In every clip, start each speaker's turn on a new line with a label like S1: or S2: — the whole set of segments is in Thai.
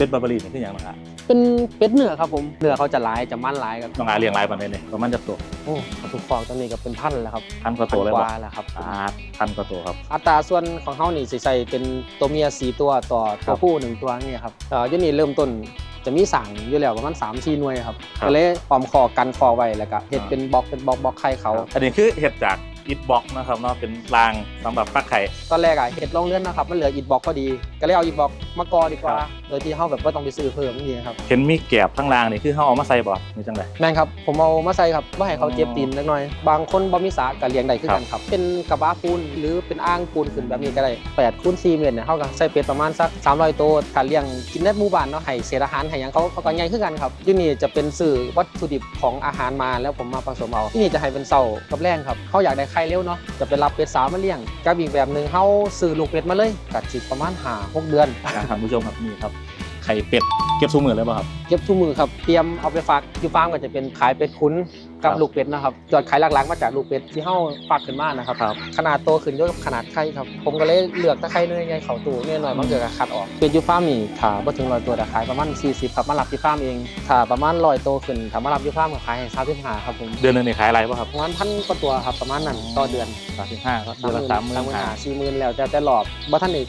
S1: เป็ดบาร์บารีนี่คืออย่างไรครับ
S2: เป็นเป็ดเนื้อครับผมเนื้อเขาจะหลายจะมันหลายครับ
S1: น้องอาเลี้ยงหลายปานใดนี่ประมาณจะตัว
S2: โอ้ถ้าทุกฟองตอนนี้ก็เป็นพันแล้วครับ
S1: พันกว่าตัวเลย
S2: พันก
S1: บ่
S2: ว่าแล้วครับ
S1: อ่าพันกว่าตัวครับ
S2: อัตราส่วนของเขานี่สิใส่เป็นตัวเมียสีตัวต่อ
S1: ครั
S2: ตัว
S1: บ
S2: ผู้หนึ่งตัวนี่ครับเอ่ออยูนี่เริ่มต้นจะมีสั่งอยู่แล้วประมาณ3ามสี่หน่วยครับ
S1: ครับ
S2: ก็เลยปลอมคอกันคอไว้แล้วก็เฮ็ด
S1: อ่า
S2: เป็นบล็อกเป็นบล็อกบล็อกไข่เขา
S1: อันนี้คือเห็ดจาก อิฐบล็อกนะครับเนาะเป็นรางสำหรับฟักไข่
S2: ตอนแรกอะเฮ็ดลงเลื่อนนะครับ มันเหลืออิฐบล็อกพอดี ก็เลยเอาอิฐบล็อกมากอดีกว่า
S1: ครับ
S2: โดยที่เขาแบบว่าต้องไปซื้อเพิ่มนี่ครับ
S1: เห็นมีแกบทั้งรางนี่คือเขาเอามาใส่บ่นี่จังได
S2: แม่นครับ ผมเอามาใส่ครับว่าให้เขาเจ็บตีนเล็กน้อย บางคนบ่มีสาก็เลี้ยงได้คือกันครับ เป็นกระบะปูนหรือเป็นอ่างปูนขึ้นแบบนี้ก็ได้8คูณ4เมตรเนี่ยเขาก็ใส่เป็ดประมาณสัก 300 ตัวถ้าเลี้ยงกินในหมู่บ้านเนาะให้เศษอาหารให้หยังเขาเขาก็ใหญ่คือกันครับที่นี่จะเป็นสื่อวัตถุดิบของอาหารมาแล้วผมมาผสมเอาที่นี่จะให้เป็นเสากับแรงครับเขาอยากได้ไข่เร็วเนาะจะไปรับเป็ดสาวมาเลี้ยงกับอีกแบบหนึ่งเขาซื้อลูกเป็ดมาเลยกัดจิตประมาณหาหกเดือน
S1: อ่าท่านผู้ชมครับนี่ครับ ไข่เป็ดเก็บซูมือเลยป่ะครับ
S2: เก็บทุกมือครับ เตรียมเอาไปฝากอยู่ฟาร์มก็จะเป็นขายเป็ดคุ้นกับ
S1: ครับ
S2: ลูกเป็ดนะครับยอดขายหลักๆมาจากลูกเป็ดที่เฮาฝากขึ้นมานะครับ
S1: ครับ
S2: ขนาดโตขึ้นด้วยกับขนาดไข่ครับ ผมก็เลยเลือกแตะไข่เนื้อใหญ่เขาตู้เนี่ยหน่อยบางเกิดก็คัดออก เป็ดอยู่ฟาร์มนี่ถ้าบ่ถึงร้อยตัวแต่ขายประมาณ 40ครับมารับที่ฟาร์มเองถ้าประมาณร้อยโตวขึ้นถ้ามารับที่ฟาร์มก็ขายให้35ครับผม
S1: เดือนหนึงนี่ขายอะไรป่ะครับ
S2: ประมาณพันกว่าตัวครับประมาณนั้นต่อเดือน
S1: สามสิบห้าก็เดือนละสามหมื่น
S2: สามหมื่น
S1: ห้า
S2: ห้าสี่หมื่นแล้วแต่แต่หลอบบ่ท่านอีก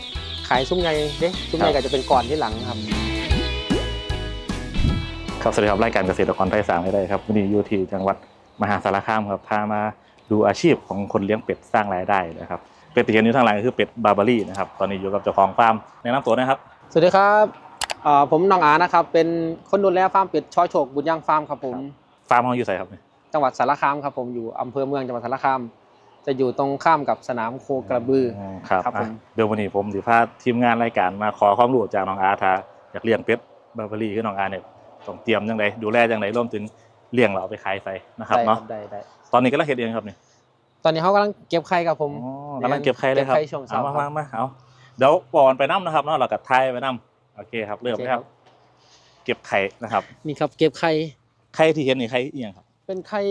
S2: ขายซุ้มใหญ่เด้ซุ้มใหญ่
S1: ครั
S2: ก็
S1: บ
S2: จะเป็นก่อนที่หลังครับ
S1: ครับสวัสดีครับรายการเกษตรกรไทยสามให้ได้ครับวันนี้อยู่ที่จังหวัดมหาสารคามครับพามาดูอาชีพของคนเลี้ยงเป็ดสร้างรายได้นะครับเป็ดที่เห็นอยู่ทางหลังก็คือเป็ดบาร์บารี่นะครับตอนนี้อยู่กับเจ้าของฟาร์มแนะนำตัวนะครับ
S2: สวัสดีครับเอ่อผมน้องอานะครับเป็นคนดูแลฟาร์มเป็ดช้อยโฉกบุญยังฟาร์มครับผม
S1: ฟาร์มเขาอยู่ใส่ครับเนี่ย
S2: จังหวัดสารคามครับผมอยู่อำเภอเมืองจังหวัดสารคาม จะอยู่ตรงข้ามกับสนามโคกระบือ
S1: มครับ
S2: ครับผม
S1: อะเดี๋ยววันนี้ผมสิพาทีมงานรายการมาขอความรู้จากน้องอาถ้าอยากเลี้ยงเป็ดบาร์บารี่คือน้องอาเนี่ยต้องเตรียมจังไดดูแลจังไดรวมถึงเลี้ยงเราเอาไปขายใส่นะครับ
S2: ได้
S1: เนาะ
S2: ได้ได้
S1: ตอนนี้ก็ลังเฮ็ดเองครับนี่
S2: ตอนนี้เขากำลังเก็บไข่ครับผม
S1: อ๋อกำลังเก็บไข่เลยครับ
S2: เก็บไข่ช่วงเช้า
S1: เอามา
S2: ครับ
S1: มามาเอาเดี๋ยวก่อนไปน้ำนะครับเนาะเรากับไทยไปน้ำโอเคครับเริ่ม
S2: โอเค
S1: นะครับ เก็บไข่นะครับ
S2: นี่ครับ เก็บไข่
S1: ไข่ที่เห็นนี่ไข่เอียงครับ
S2: เป็นไข่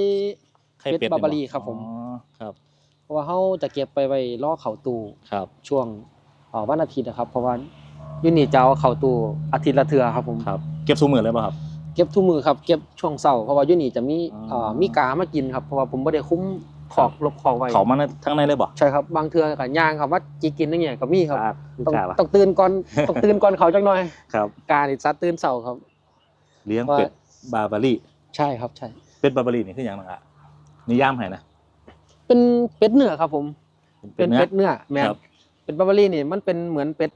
S1: ไข่เป็ด
S2: เป็ดบาร์บารี่ครับผม
S1: อ๋อครับ
S2: เพ ราะว่าเขาจะเก็บไปไว้ล่อเข่าตู
S1: ครับ
S2: ช่วงเอ่อวันอาทิตย์นะครับ เพราะว่าอยูนี่จะเอาเข่าตูอาทิตย์ละเทือครับผม
S1: ครับเก็บสูมือเลยป่ะครับ
S2: เก็บทุกมือครับเก็บช่วงเสาร์เพราะว่าอยูนี่จะมี
S1: อ๋อ
S2: เอ่อมีกามากินครับเพราะว่าผมไม่ได้คุ้มขอกลบขอกไว้
S1: เขามาในทั้งในเลยบ่
S2: ใช่ครับบางเทือกับย่างครับว่าจีกินนั่นเนี่ยก็มีครับ
S1: ครับลูก
S2: ต้อง
S1: กาล่ะ
S2: ต้องตื่นก่อนต้องตื่นก่อนเขาจังหน่อย
S1: ครับ
S2: การนี่ซัดตื่นเสาร์ครับ
S1: เลี้ยง
S2: ว่า
S1: เป็ดบาร์บารี่
S2: ใช่ครับใช่
S1: เป็ดบาร์บารี่นี่คืออย่างไรอะนิยามให้นะ
S2: เป็นเป็ดเนื้อครับผม
S1: เป็
S2: เป็นน
S1: เนื้อ
S2: เป็ดเนื้อแมน
S1: ครับ
S2: เป็นบาร์บารี่นี่มันเป็นเหมือนเป็ด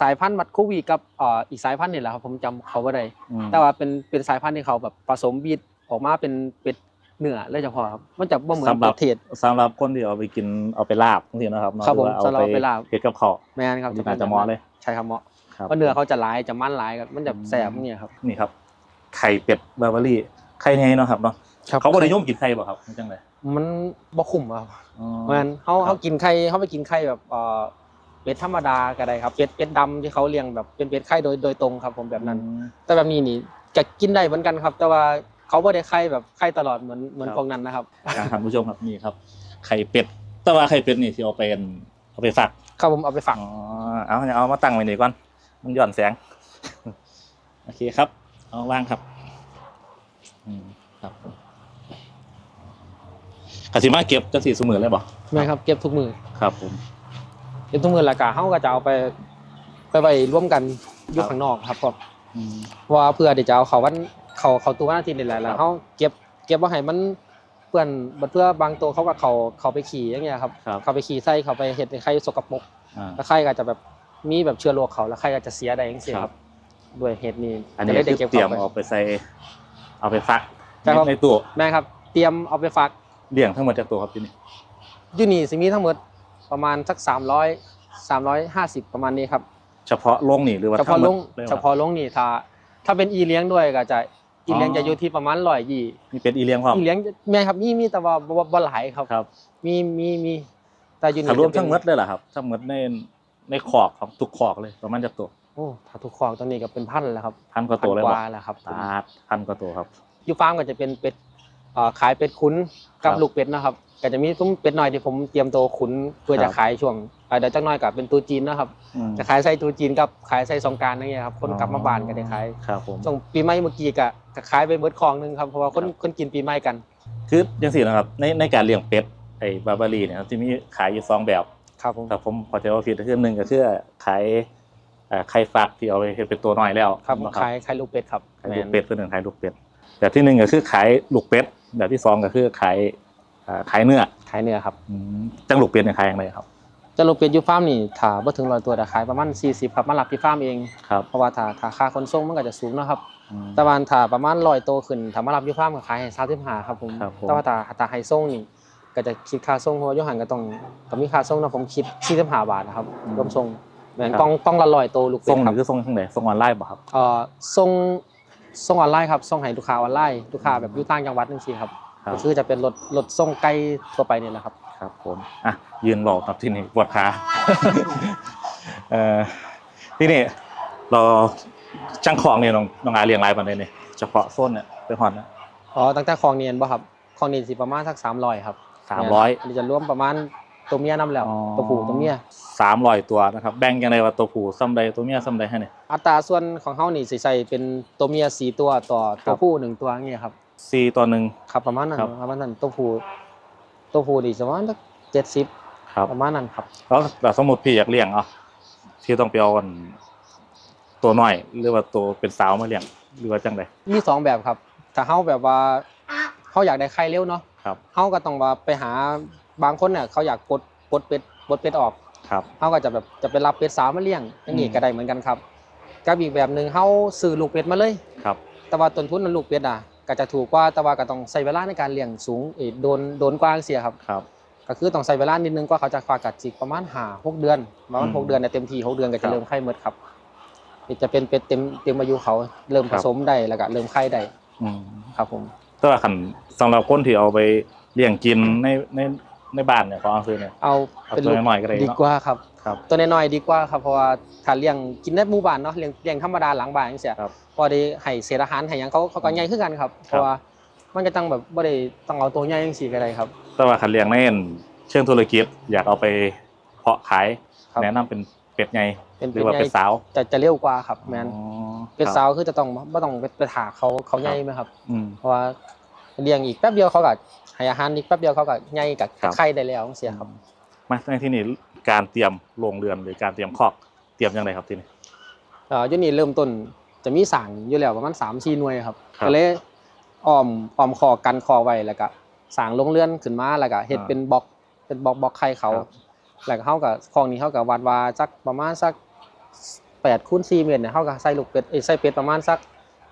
S2: สายพันธุ์มัดคูวีกับเอ่ออีกสายพันธุ์นี่แหละครับผมจำเขาไม่ได้
S1: อืม
S2: แต่ว่าเป็นเป็นสายพันธุ์ที่เขาแบบผสมบีดออกมาเป็นเป็ดเนื้อเลยเฉพาะครับมันจะบ่เหมือน
S1: สำหรับ
S2: เป็ดเทศ
S1: สำหรับคนที่เอาไปกินเอาไปลาบทั้งทีนะครับเนาะ
S2: ครับผม
S1: หอว่าเอา
S2: สำหรับเอาไปลาบ
S1: เฮ็ดกับข้าว
S2: แมนครับ
S1: นี่น่าจะเหมาะเลย
S2: ใช่ครับเหมาะ
S1: ครับ
S2: เพราะเนื้อเขาจะหลายจะมันหลายครับมันจะแสบเนี่ยครับ
S1: นี่ครับไข่เป็ดบาร์บารี่ไข่ไงเนาะครับเนาะ เขาบ่นิยมกินไข่บ่ครับมันจังได
S2: มันบ่คุ้มอะครับ
S1: อ๋อ
S2: เพราะฉะนั้นเขา
S1: ครับ
S2: เขากินไข่เขาไปกินไข่แบบเอ่อเป็ดธรรมดาก็ได้ครับเป็ดเป็ดดำที่เขาเลี้ยงแบบเป็นเป็ดไข่โดยโดยตรงครับ ผมแบบนั้น
S1: อืม
S2: แต่แบบนี้นี่จะกินได้เหมือนกันครับ แต่ว่าเขาไม่ได้ไข่แบบไข่ตลอดเหมือนเหมือน
S1: ครับ
S2: พวกนั้นนะครับ
S1: อ่าท่านผู้ชมครับนี่ครับ ไข่เป็ดแต่ว่าไข่เป็ดนี่ที่เอาเป็นเอาไปฝัก
S2: ครับผมเอาไปฝัก
S1: อ๋อเอาเอามาตั้งไว้นี่ก่อนมันหย่อนแสงโอเคครับ เอาว่างครับ อืมครับผม กสิมาเก็บจะสีสมือเลยบ่
S2: ไม่ครับเก็บทุกมือ
S1: ครับผม
S2: เก็บทุกมือแล้วก็เขาก็จะเอาไป ไปไว้ร่วมกันอยู่
S1: ครับ
S2: ข้างนอกครับผม
S1: อืม
S2: เพราะว่าเพื่อที่จะเอาเขาวันเขาเขาตัววันอาทิตย์นี่แหละแล้
S1: ครั
S2: ว
S1: บ
S2: เขาเก็บเก็บว่าให้มันเปื้อนบัดเพื่อบางตัวเขาก็เขาเขาไปขี่อย่างเงี้ยครับ
S1: ครับ
S2: เขาไปขี่ไส้เขาไปเห็ดให้ไข่สกปรก
S1: อ่า
S2: แล้วไข่ก็จะแบบมีแบบเชื้อโรคเขาแล้วไข่ก็จะเสียได้เองเสีย
S1: ค
S2: ค
S1: รั
S2: รับ บ ด้วยเห็ดนี้
S1: อันนี้
S2: จะได้
S1: คือ
S2: เก็บ
S1: เตรียม
S2: ข้าไป
S1: เอาไปใส่ เอาไปฟัก
S2: ใช่ครับ
S1: ในตู้
S2: แม่ครับ เตรียมเอาไปฝาก
S1: เลี้ยงทั้งหมดจากตัวครับที่นี่
S2: อยูนี่สิมีทั้งหมดประมาณสัก300 350ประมาณนี้ครับ
S1: เฉพาะลงนี่หรือว่า
S2: เฉพาะ
S1: ทั้
S2: ล
S1: หม
S2: ง
S1: ดลยว
S2: เฉพาะลงนี่ถ้า ถ้าเป็นอีเลี้ยงด้วยก็จะอีเลี้ยง
S1: อ๋อ
S2: จะอยู่ที่ประมาณร้อยยี่
S1: มีเป็ดอีเลี้ยงความ
S2: อีเลี้ยงแม่ครับมีมีแต่ว่าบ่บ่บ่หลายครับ
S1: ครับ
S2: มีมีมีแต่อยูนี่
S1: ถ้ารวม
S2: จะเป็น
S1: ทั้งหมดเลยเหรอครับทั้งหมดในในขอกของทุกขอกเลยประมาณจากตัว
S2: โอ้ถ้าทุกคลองตอนนี้ก็เป็นพันแล้วครับ
S1: พันกว่าตัวเลย
S2: พันก
S1: บ่
S2: ว่าแล้วครับ
S1: ตาดพันกว่าตัวครับ
S2: อยู่ฟาร์มก็จะเป็นเป็ดเอ่อ ขายเป็ดขุนกับ
S1: ครับ
S3: ลูกเป็ดนะครับก็จะมีซุ้มเป็ดน้อยที่ผมเตรียมตัวขุนเพื่อ
S1: ครั
S2: จะ
S1: บ
S2: ขายช่วงเอ่อเดี๋ยวจักหน้อยกับเป็นตัวจีนนะครับ
S1: อืม
S2: จะขายไส้ตัวจีนกับขายไส้สงกรารนั่นเองครับคน
S1: อ๋อ
S2: กลับมาบ้านก็ได้ขาย
S1: ครับผม
S2: ช่วงปีใหม่เมื่อกี้ก็ก็ขายไปเบิดคลองหนึงครับเพราะว่าคน
S1: ครับ
S2: คนกินปีใหม่กัน
S1: คือยังสี่นะครับในในการเลี้ยงเป็ดไอ้บาบารีเนี่ยจะมีขายอยู่สองแบบ
S2: ครับผม
S1: แต่ผมพอจะว่าผิดก็คือหนึ่งก็คือขายเอ่อไข่ฟักที่เอาไปเฮ็ดเป็นตัวน้อยแล้ว
S2: ครับ
S1: นะ
S2: ขายขายลูกเป็ดครับ
S1: ขายลูกเป็ดเพื่อนงขายลูกเป็ดแบบที่หนึ่งก็คือขายลูกเป็ด แบบที่สองก็คือขายเอ่อขายเนื้อ
S2: ขายเนื้อครับ
S1: อืมจังลูกเป็ดเนี่ยขายอย่างไรครับ
S2: จะลูกเป็ดอยู่ฟาร์มนี่ถ้าบ่ถึงร้อยตัวแต่ขายประมาณ40ครับมารับที่ฟาร์มเอง
S1: ครับ
S2: เพราะว่าถ้าถ้าค่าขนส่งมันก็จะสูงเนาะครับ
S1: อืม
S2: แต่ว่าถ้าประมาณร้อยตัวขึ้นถ้ามารับอยู่ฟาร์มก็ขายให้35ครับผม
S1: ครับผม
S2: แต่ว่าถ้าถ้าให้ส่งนี่ก็จะคิดค่าส่งเพราะว่าโยหันก็ต้องก็มีค่าส่งนะผมคิด45บาทนะครับรวมส่งเหมือนกล่องกล่องละร้อยตัวลูกเป็
S1: ส่
S2: ด
S1: ง
S2: ค
S1: ห
S2: รั
S1: รื
S2: บ
S1: อคือส่งทางไหนส่งออนไลน์ป่ะครับ
S2: เอ่อส่ง ส่งออนไลน์ครับส่งให้ลูกค้าออนไลน์ลูกค้าแบบอยู่ต่างจังหวัดจังซี่ครับ
S1: ครับ
S2: ก็คือจะเป็นรถรถส่งไกลทั่วไปนี่แหละครับ
S1: ครับผมอะยืนรอครับที่นี่ปวดขาเอ่อที่นี่เราจังของเนี่ยน้องน้องอาเรียงรายปันเลยเนี่ยเฉพาะโซนเนี่ยเป็นฮอนนะ
S2: อ๋อตั้งแต่คลองเนียนบ่ครับคลองเนียนสิประมาณสัก300ครับ
S1: สามร้อย
S2: นนี้จะรวมประมาณ ตัวเมียนํแล้วตัวผู้ตัวเมีย
S1: สามร้อยตัวนะครับ แบ่งยังไงว่าตัวผู้ซ้ำใดตัวเมียซ้ำใดให้เนี่ย
S2: อัตราส่วนของเฮานี่สิใส่เป็นตัวเมียสี่ตัวต่อ
S1: ครั
S2: ตัว
S1: บ
S2: ผู้หนึ่งตัวอย่างเงี้ยครับ
S1: สี่ตัวหนึ่ง
S2: ครับประมาณนั้น
S1: ครับ
S2: ประมาณนั้นตัวผู้ตัวผู้นี่ประมาณสักเจ็ดสิบ
S1: ครับ
S2: ประมาณนั้นครับ
S1: แล้วแต่สมมติพี่อยากเลี้ยงเอะพี่ต้องไปเอาอันตัวน้อย หรือว่าตัวเป็นสาวมาเลี้ยงหรือว่าจังใด
S2: มีสองแบบครับ ถ้าเฮาแบบว่าเฮาอยากได้ไข่เร็วเนาะ
S1: ครับ
S2: เฮาก็ต้องว่าไปหา บางคนเนี่ยเขาอยากปลดปลดเป็ดปลดเป็ดออก
S1: ครับ
S2: เฮาก็จะแบบจะไปรับเป็ดสาวมาเลี้ยงอย่างนี้
S1: อืม
S2: ก็ได้เหมือนกันครับกับอีกแบบหนึงเฮาซื้อลูกเป็ดมาเลย
S1: ครับ
S2: แต่ว่าต้นทุนนั้นลูกเป็ดอะก็จะถูกกว่าแต่ว่าก็ต้องใช้เวลาในการเลี้ยงสูงเอยโดนโดนกว้างเสียครับ
S1: ครับ
S2: ก็คือต้องใช้เวลานิดนึงกว่าเขาจะฟากัดจิกประมาณห้าหกเดือนประมาณ
S1: อืม
S2: หกเดือนเนี่ยเต็มที่หกเดือนก็
S1: ครั
S2: จะ
S1: บ
S2: เริ่มไข่หมดครับนี่จะเป็นเป็ดเต็มเต็มอายุเขาเริ่ม
S1: ค
S2: ผ
S1: รับ
S2: สมได้แล้วก็เริ่มไข่ได้
S1: อืม
S2: ครับผม
S1: แต่ว่าขันสำหรับคนที่เอาไปเลี้ยงกินในใน ในบ้านเนี่ยเขาเอาซื้อเนี่ย
S2: เอา
S1: เอา
S2: เป็น
S1: ตัว
S2: ลูก
S1: น้อยๆก็ได้
S2: ดี
S1: เนาะ
S2: กว่าครับ
S1: ครับ
S2: ตัวน้อยๆดีกว่าครับเพราะว่าถ้าเลี้ยงกินในหมู่บ้านเนาะเลี้ยงเลี้ยงธรรมดาหลังบ้านจังซี่
S1: ครับ
S2: พอได้ให้เศษอาหารให้หยังเขาเขาก็ใหญ่ขึ้นกันครับเพราะว่ามันก็ต้องแบบบ่ได้ต้องเอาตัวใหญ่จังซี่ก็ได้ครับ
S1: แต่ว่าขันเลี้ยงในเชิงธุรกิจอยากเอาไปเพาะขาย
S2: ครับ
S1: แนะนำเป็นเป็ดไง
S2: เป็น
S1: หรือว่า
S2: เป็
S1: เป็
S2: ด
S1: ด
S2: ใหญ่
S1: สาว
S2: จะจะเร็วกว่าครับแม่น
S1: อ๋อ
S2: เป็ด
S1: ครับ
S2: สาวคือจะต้องบ่ต้องไปไปถากเขาเขาใหญ่ไหมครับ
S1: อืม
S2: เพราะว่าเลี้ยงอีกแป๊บเดียวเขาก็ ให้อาหารอีกแป๊บเดียวเขาก็ใหญ่กับ
S1: ครับ
S2: ไข่ได้แล้วเสียครับ
S1: มาในที่นี้การเตรียมโรงเรือนหรือการเตรียมคอกเตรียมยังไงครับที่นี่
S2: เอ่ออยุนี่เริ่มต้นจะมีสั่งอยู่แล้วประมาณ3 4หน่วยครับ
S1: ครับ
S2: ก็เลยอ้อมอ้อมคอกันคอไว้แล้วก็สั่งลงเรือนขึ้นมาแล้วก็เฮ็ด
S1: อ่า
S2: เป็นบล็อกเป็นบล็อกบล็อกไข่เขา
S1: ครับ
S2: แล้วก็เฮากับคลองนี้เฮากับวัดว่าสักประมาณสัก8คูณ4เมตรเนี่ยเฮาก็ใส่ลูกเป็ดเอ้ยใส่เป็ดประมาณสัก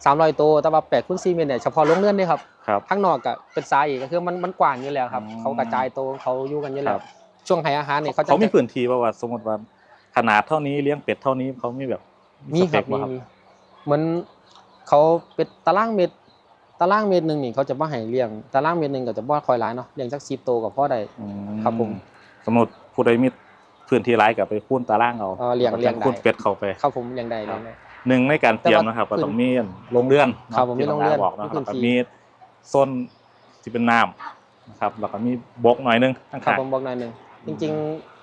S2: 300ตัวแต่ว่า8คูณ4เมตรเนี่ยเฉพาะลงเรือนเด้ครับ
S1: ครับ
S2: ข้างนอกก็เป็นทรายอีกก็คือมันมันกว้างอยู่แล้วครับ
S1: อืม
S2: เขากระจายตัวเขาอยู่กันอยู่แล้
S1: ครั
S2: ว
S1: บ
S2: ช่วงให้อาหารเนี่ยเขาจะ
S1: เขามีพื้นที่ป่าวว่าสมมติว่าขนาดเท่านี้เลี้ยงเป็ดเท่านี้เขามีแบบ
S2: มี
S1: ส
S2: ค
S1: เป
S2: รับ
S1: ก
S2: มี
S1: บ่ครับ
S2: มีเหมือนเขาเป็นตารางเมตรตารางเมตรหนึ่งนี่เขาจะบ่ให้เลี้ยงตารางเมตรหนึ่งก็จะบ่คอยหลายเนาะเลี้ยงสักสิบตัวก็พอได้
S1: อื
S2: ครับผม
S1: สมมติผู้ใดมีพื้นที่ร้ายกับไปคูนตารางเอา
S2: เออเลี้ยงเลี้ยงได้
S1: คูนเป็ดเข้าไป
S2: ครับผมเลี้ยงได้เลี้ยงได้
S1: หนึ่งในการเตรียมนะครับ
S2: แต่
S1: ก็
S2: ว่า
S1: ต้องมีโรงเรือน
S2: ครับผมมี
S1: ที่
S2: โรงเรือน
S1: บอกนะค
S2: มีพื้
S1: รับ
S2: นที่
S1: มีโซนที่เป็นน้ำนะครับแล้วก็มีบกหน่อยนึงข้าง
S2: ครับ
S1: ๆ
S2: ผมบอกหน่อยหนึงจริง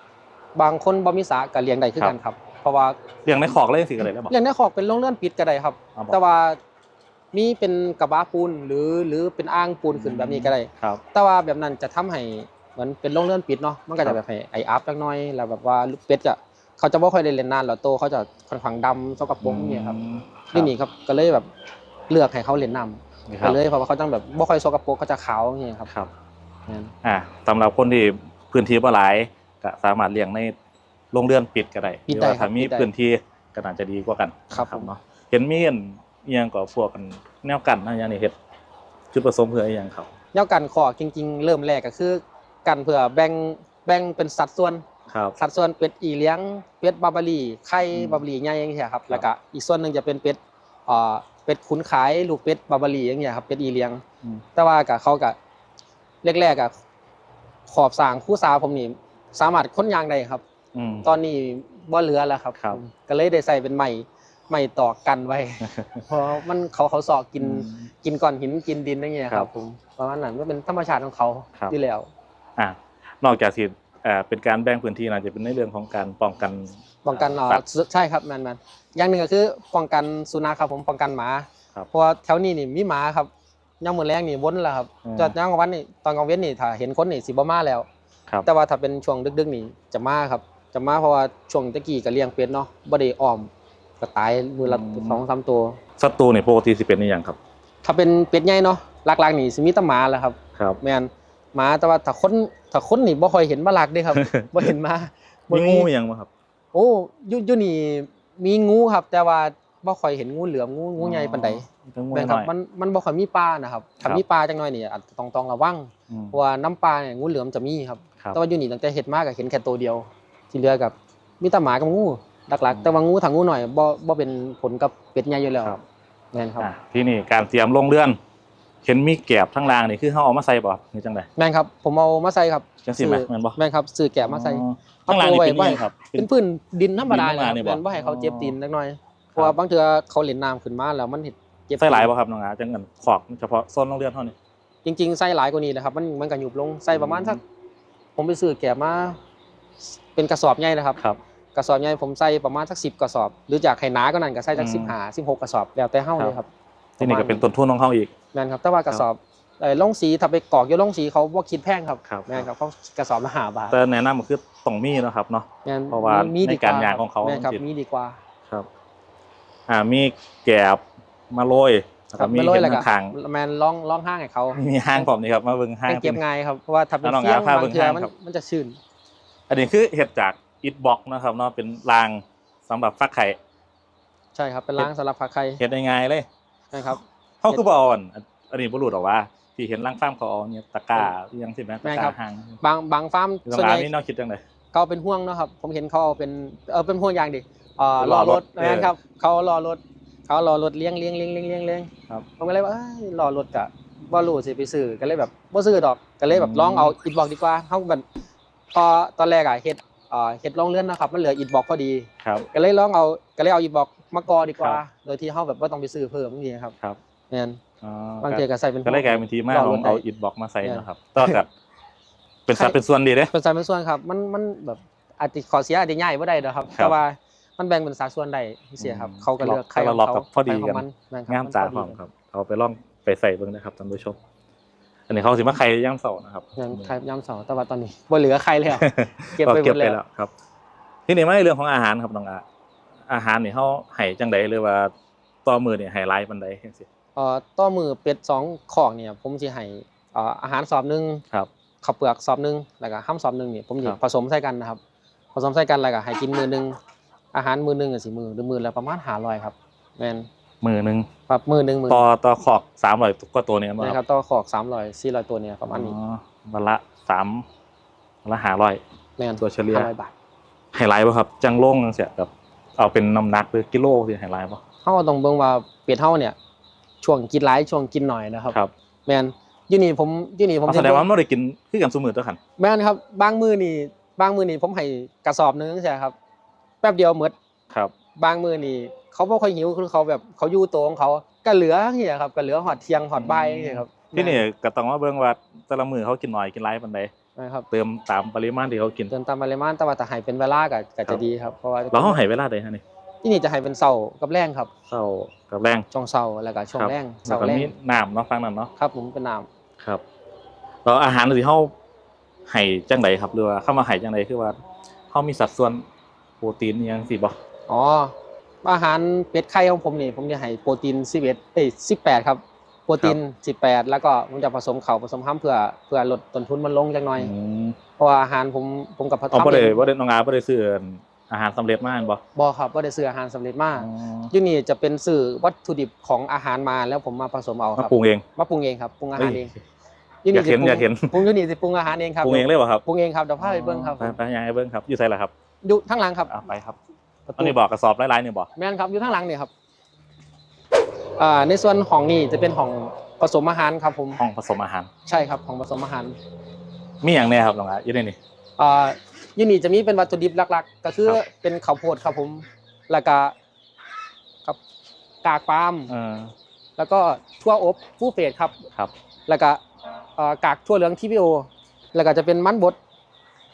S2: ๆ บางคนบ่มีสระก็เลี้ยงได้คือกันครับ เพราะว่า
S1: เลี้ยงในคอกเลยสิกันเลยแล้วบอก
S2: เลี้ยงในคอกเป็นโรงเรือนปิดก็ได้ครับ
S1: เอาบอก
S2: แต่ว่ามีเป็นกระบะปูนหรือหรือเป็นอ่างปูนขึ้นแบบนี้ก็ได้
S1: ครับ
S2: แต่ว่าแบบนั้นจะทำให้เหมือนเป็นโรงเรือนปิดเนาะมันก็
S1: ครั
S2: จะ
S1: บ
S2: แบบให้ไออัพจักหน้อยแล้วแบบว่าลูกเป็ดจะ เขาจะบ่ค่อยได้เล่นนานแล้วโตเขาจะค่อนข้างดำสกปรกอย่างเงี้ยครับ
S1: อืม
S2: นี่นี่ครับก็เลยแบบเลือกให้เขาเล่นน้ำ
S1: นี่ค
S2: ก็
S1: รับ
S2: เลยเพราะว่าเขาต้องแบบบ่ค่อยสกปรกเขาจะขาวอย่างเงี้ยครับ
S1: ครับ
S2: นั่น
S1: อ่าสำหรับคนที่พื้นที่บ่หลายก็สามารถเลี้ยงในโรงเรือนปิดก็ได้หรือว่าถ้ามีพื้นที่ก็น่าจะดีกว่ากัน
S2: ครับ
S1: นะ
S2: ผม
S1: เนาะเห็นมีอันเอียงก็พวกกันแนวกันนะอย่างนี้เฮ็ดจุดประสงค์เพื่ออหยังครับ
S2: แนวกันขอจริง ๆ เริ่มแรกก็คือ กันเพื่อแบ่งแบ่งเป็นสัดส่วน
S1: ครับ
S2: สัดส่วนเป็ดอีเลี้ยงเป็ดบาบารีไข่
S1: อืม
S2: บาบารีใหญ่อย่างเงี้ยครับ
S1: ครับ
S2: แล้วก็อีกส่วนหนึ่งจะเป็นเป็ดเอ่อเป็ดขุนขายลูกเป็ดบาบารีอย่างเงี้ยครับเป็ดอีเลี้ยง
S1: อืม
S2: แต่ว่ากับเขากับแรกๆกับขอบสร้างคู่สาวผมนี่สามารถค้นยางได้ครับ
S1: อืม
S2: ตอนนี้บ่เหลือแล้วครับ
S1: ครับ
S2: ก็เลยได้ใส่เป็นใหม่ไม่ตอกกันไว้ เพราะมันเขาเขาสอกกิน
S1: อืม
S2: กินก้อนหินกินดินอะไรเงี้ยค
S1: ครั
S2: รับบผมประมาณนั้นก็เป็นธรรมชาติของเขา
S1: ครับ
S2: อยู่แล้ว
S1: อ่านอกจากที่เอ่อเป็นการแบ่งพื้นที่นะจะเป็นในเรื่องของการป้องกัน
S2: ป้องกันเอ่อ
S1: สัตว์
S2: ใช่ครับแมนแมนอย่างหนึ่งก็คือป้องกันสุนัขครับผมป้องกันหมา
S1: ครับ
S2: เพราะว่าแถวนี้นี่มีหมาครับย่ามมือแรงนี่วนแล้วครับ
S1: อืม
S2: จอดย่างกลางวันนี่ตอนกลางเว้นนี่ถ้าเห็นคนนี่สิบ่มาแล้ว
S1: ครับ
S2: แต่ว่าถ้าเป็นช่วงดึกๆนี่จะมาครับ จะมาเพราะว่าช่วงตะกี้ก็เลี้ยงเป็ดเนาะบ่ได้อ้อมก็ตายมือละ
S1: อืม
S2: สองสามตัว
S1: ศัตรูนี่ปกติสิเป็นนี่ยังครับ
S2: ถ้าเป็นเป็ดใหญ่เนาะหลักๆนี่สิมีแต่หมาแหละครับ
S1: ครับ
S2: แม่น หมาแต่ว่าถ้าคนถ้าคนนี่บ่ค่อยเห็นมาลักเด้ครับบ่เห็นมาบ่
S1: มีงูยังบ่ครับ
S2: โอ้อยู่อยู่นี่มีงูครับ แต่ว่าบ่ค่อยเห็นงูเหลือมงูงูใหญ่ปานใด
S1: ทั้งงู
S2: แม่น
S1: ห
S2: ครั
S1: น่
S2: บ
S1: อย
S2: มันมันบ่ค่อยมีปลานะครับ
S1: ครั
S2: ถ้า
S1: บ
S2: มีปลาจังน้อยนี่อาจจะต้องต้องระวัง
S1: อืม
S2: เพราะว่าน้ำปลาเนี่ยงูเหลือมจะมีครับ
S1: ครับ
S2: แต่ว่าอยู่นี่ตั้งแต่เห็ดมากก็เห็นแค่ตัวเดียว ที่เหลือกับมีแต่หมากับงูหลักๆ แต่ว่างูทางงูหน่อยบ่บ่เป็นผลกับเป็ดใหญ่อยู่แล้ว
S1: ครับ
S2: แม่นครับ
S1: อะที่นี่การเตรียมลงเรือน เห็นมีแกบทั้งรางนี่คือเขาเอามาใส่บ่ครับนี่จังได
S2: แม่นครับ ผมเอามาใส่ครับ
S1: จังสิไหม
S2: ซื้อ
S1: แม่นบ่
S2: แม่นครับซื้อแกะมาใส่
S1: อ๋อทั้งรางนี่เป็น
S2: เอาไว้
S1: นี่ครับ
S2: เป็นพื้นดินธรรมดา
S1: ดินธรรมดานี่
S2: เนี่ย
S1: บ่
S2: แม่นบ่ให้เขาเจ็บ
S1: อ๋อ
S2: ตีนเล็กน้อยเพราะว่าบางเทื่อเขาเล่นน้ำขึ้นมาแล้วมันเห็ดเจ็บ
S1: ใส่หลายบ่ครับน้องอาจังเงินขอกเฉพาะโซนโรงเรียนเท่านี้
S2: จริงๆใส่หลายกว่านี้นะครับมันมันก็หยุบลงใส่ประมาณสักผมไปซื้อแกะมาเป็นกระสอบใหญ่นะครับ
S1: ครับ
S2: กระสอบใหญ่ผมใส่ประมาณสักสิบกระสอบ หรือจากไข่หนาก็นั่นก็ใส่สัก
S1: อืม
S2: สิบห้าสิบหกกระสอบแล้วแต่เฮ้าเลยครับ
S1: ที่นี่ก็เป็นต้นทุนของเขาอีก
S2: แม่นครับ แต่ว่ากระสอบเอ่อลงสีถ้าไปกรอกอยู่ลงสีเขาบ่คิดแพงครับ
S1: ครับ
S2: แม่นครับเขากระสอบละห้าบาท
S1: แต่แนะนำก็คือต้องมีเนาะครับเนาะ
S2: แม่น
S1: เพราะว่า
S2: มีดี
S1: ในการย่างของเขา
S2: แม่นครับ
S1: จริงๆ
S2: มีดีกว่า
S1: ครับอ่ามีแกบมาโรยแล้ว
S2: ครั
S1: ก็
S2: บ
S1: มี
S2: ไม่ร้อย
S1: เห็น
S2: แล้วก็
S1: ข้าง
S2: แม่นล่องล่องห้างให้เขา
S1: ๆมีห้างผมนี่ครับมาเบิ่งห้าง
S2: เป็นเก็บง่ายครับเพราะว่าถ้าเป็น
S1: แล้วน้อง
S2: เฟี้ยง
S1: อาภาพ
S2: บาง
S1: เบิ่ง
S2: เทื่อ
S1: ห้าง
S2: มัน
S1: ครับ
S2: มันจะชื้น
S1: อันนี้คือเห็ดจากอิฐบล็อกนะครับเนาะเป็นรางสำหรับฟักไข่
S2: ใช่ครับเป็นล้างสำหรับผักไข่
S1: เห็ดง่ายๆเลย
S2: นะครับ
S1: เขาคือบ่อ่อนอันอันนี้บ่รู้หรอกว่า ที่เห็นร่างฟ้าร์มเขาเอาเนี่ยตะกร้าอิหยังสิแม่นตะ
S2: แม่น
S1: ก
S2: ครั
S1: ร้า
S2: บ
S1: ห่าง
S2: บางบางฟาร์ม
S1: น้อ
S2: ส่วน
S1: ง
S2: ให
S1: อา
S2: ญ่
S1: นี่น้องคิดจังได
S2: เขาเอาเป็นห่วงเนาะครับ ผมเห็นเขาเอาเป็นเออเป็นห่วงยางดิเอ่อ
S1: ร
S2: ร
S1: อ
S2: อ
S1: ร
S2: ร
S1: ถ
S2: ถ
S1: เออ
S2: แม่นครับเขารอรถเขารอรถเลี้ยงเลี้ยงเลี้ยงเลี้ยงเลี้ยงเลี้ยง
S1: ครับ
S2: ผมก็เลยว่าเอ้ยรอรถกะบ่รู้สิไปซื้อก็เลยแบบบ่ซื้อดอกก็เลยแบบ
S1: อืม
S2: ลองเอาอิฐบล็อกดีกว่าเฮาแบบพอตอนแรกอะเฮ็ดเอ่อเฮ็ดรองเลื่อนนะครับ มันเหลืออิฐบล็อกพอดี
S1: ครับ
S2: ก็เลยลองเอาก็เลยเอาอิฐบล็อกมากอดีกว่า
S1: ครับ
S2: โดยที่เฮาแบบบ่ต้องไปซื้อเพิ่มนี่ครับ
S1: ครับ
S2: แม่น
S1: อ๋อบา
S2: งเทีก็ใส่เป็น
S1: ก็เลยกลายเป็นทีมา
S2: อ
S1: ล
S2: ร
S1: อง
S2: ถ
S1: เอา
S2: ได้
S1: อิฐบล็อกมาใส่
S2: แม่น
S1: นะครับต่อกับเป็นสัด
S2: ใคร
S1: เป็นส่วนดีเด้
S2: เป็นสัดเป็นส่วนครับ มันมันแบบอาจจะขอเสียอาจจะง่ายบ่ได้ดอกครับ
S1: ครับ
S2: แต่ว่ามันแบ่งเป็นสัดส่วนได้เสียครับ
S1: อืม
S2: เขาก็เลือกใคร
S1: เรา
S2: ของ
S1: ล็อก
S2: เขา
S1: กับพอดี
S2: ใครข
S1: กั
S2: อน งมันแม่นครับ
S1: งามจ้า
S2: พ
S1: พร้อ
S2: อ
S1: ม
S2: ดี
S1: ครับ เอาไปลองไปใส่เบิ่งนะครับท่านผู้ชม อันนี้เขาสิมาไข่ย่างเสานะครับ
S2: ยังใครย้ำสองแต่ว่าตอนนี้บ่เหลือใครเลยอะเก็บไปหมด
S1: เก็บไป
S2: แล้ว
S1: แล้วครับ ที่นี่มาในเรื่องของอาหารครับน้องอาอาหารนี่เขาให้จังใดหรือว่าต่อมือนี่ให้หลายปานใดจังซี่
S2: เอ่อต่อมือเป็ดสองของเนี่ย ผมสิให้เอ่ออาหารสอบหนึง
S1: ครับ
S2: ข้าวเปลือกสอบหนึงแล้วก็ห้ามสอบหนึงเนี่ยผมสิ
S1: ครับ
S2: ผสมใส่กันนะครับ ผสมใส่กันแล้วก็ให้กินมื้อหนึงอาหารมื้อหนึงก็สิมื้อหรือมื้อละประมาณ500ครับแม่น
S1: มือหนึง
S2: ครับมื้อหนึงมื้อ
S1: ต่อต่อขอก300กว่าตัวเนี่ยบ่
S2: นะค
S1: ค
S2: รั
S1: รั
S2: บบต่อขอก300 400ตัวเนี่ยประมาณนี้
S1: อ๋อวันละ3วันละ500
S2: แม่น
S1: ตัวเฉลี่ย
S2: 500บาท
S1: ให้หลายบ่ครับ จังโล่งจังซี่แบบเอาเป็นน้ำหนักหรือกิโลสิให้หลายบ่
S2: เฮาต้องเบิ่งว่าเป็ดเฮาเนี่ย ช่วงกินหลายช่วงกินหน่อยนะครับ
S1: ครับ
S2: แม่นอยู่นี่ผมอยู่นี่ผม
S1: เอาแสดงว่ามันบ่ได้กินคือกันซุมื้อตัวคัน
S2: แม่นครับบางมื้อนี่บางมื้อนี่ผมให้กระสอบหนึงใช่ครับ แป๊บเดียวหมด
S1: ครับ
S2: บางมื้อนี่ เขาบ่ค่อยหิวคือเขาแบบเขาอยู่โตวของเขาก็เหลือนี่ครับก็เหลือหอดเที่ยงหอดบ่ายนี่ครับ
S1: ที่นี่ก็ต้องมาเบิ่งว่าแต่ละมื้อเขากินน้อยกินหลายปานใด
S2: นะครับ
S1: เติมตามปริมาณที่เขากิน
S2: เติมตามปริมาณแต่ว่าถ้าให้เป็นเวลาก็ก็จะดีครับเพราะว่า
S1: แล้วเขาให้เวลาใดฮะนี่
S2: ที่นี่จะให้เป็นเช้ากับแรงครับ
S1: เช้ากับแรง
S2: ช่วงเช้าแล้วก็ช่วง
S1: ครับ
S2: แรง
S1: แล้ว
S2: เช้า
S1: ก็
S2: แร
S1: มี
S2: ง
S1: น้ำเนาะฟังนั้นเนาะ
S2: ครับผมเป็นน้ำ
S1: ครับแล้วอาหารที่เขาให้จังไดครับหรือว่าเข้ามาให้จังไดคือว่าเขามีสัดส่วนโปรตีนอิหยังสิบ่
S2: อ๋อ อาหารเป็ดไข่ของผมนี่ผมจะให้โปรตีน11เอ้ย18 ครับ โปรตีน 18 แล้วก็ผมจะผสมข้าวผสมห้ามเพื่อเพื่อลดต้นทุนมันลงจักหน่อย
S1: อืม
S2: เพราะว่าอาหารผมผมกับ
S1: เอาบ่ได้บ่ได้น้องอาบ่ได้ซื้ออาหารสำเร็จมาแม่นบ่
S2: บ่ครับบ่ได้ซื้ออาหารสำเร็จมา
S1: อ๋อ
S2: อยู่นี่จะเป็นซื้อวัตถุดิบของอาหารมาแล้วผมมาผสมเอาค
S1: มา
S2: รับ
S1: ปรุงเอง
S2: มาปรุงเองครับปรุงอาหารเอง
S1: เฮ้ย
S2: อยู่
S1: อยากเห็น
S2: สิปรุง
S1: อยากเห็น
S2: ปรุงอยู่นี่สิปรุงอาหารเองครับ
S1: ปรุงเองเลยบ่ครับ
S2: ปรุงเองครับเดี๋ยวพาไปเบิ่งครับ
S1: ไปไปยังให้เบิ่งครับอยู่ไสล่ะครับ
S2: อยู่ข้างหลังครับ
S1: อะไปครับ
S2: ประตู
S1: อันนี้บอกกระสอบหลายๆนี่บ่
S2: แม่นครับอยู่ข้างหลังนี่ครับอ่าในส่วนของนี่จะเป็นของผสมอาหารครับผม
S1: ห้องผสมอาหาร
S2: ใช่ครับของผสมอาหาร
S1: มีหยังแน่ครับน้องอาอยู่ในนี่
S2: อ่าอยู่นี่จะมีเป็นวัตถุดิบหลักๆ ก็คือ
S1: ครับ
S2: เป็นข้าวโพดครับผมแล้วก็ข้าวกากปาล์ม
S1: เออ
S2: แล้วก็ทั่วอบฟูเฟสครับ
S1: ครับ
S2: แล้วก็เอ่อกากทั่วเหลืองทีพีโอ แล้วก็จะเป็นมันบดเ